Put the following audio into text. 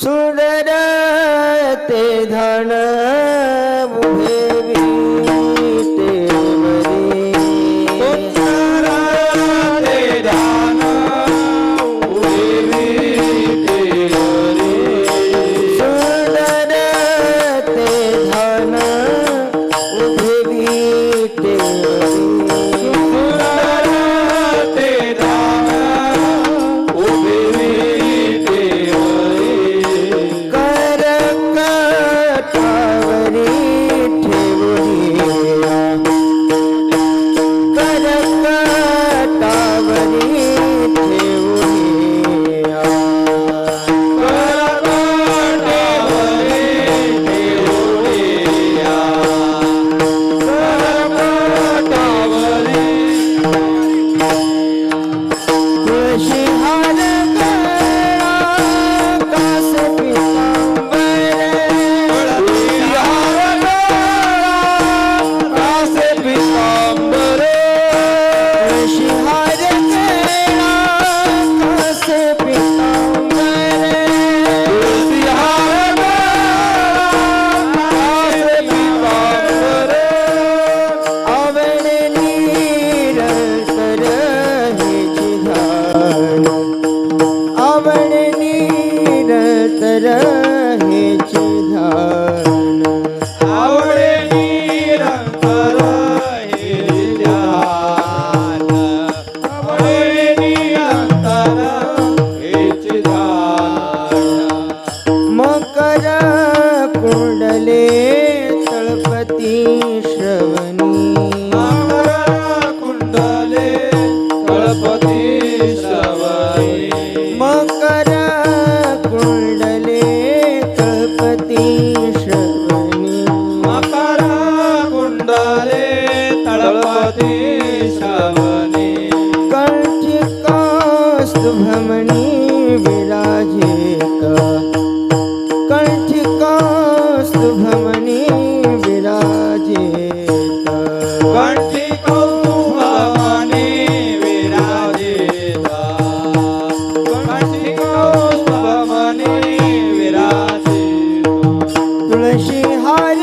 সুন্দরতে ধন रहेचे धारण आवडे निरंतर कुंडले तळपती श्रवणी. मकर कुंडले तळपती देशावने। कंठिकास्तुभमणि विराजित कंठिकास्तुभमणि विराजित कंठिका तुळशी हार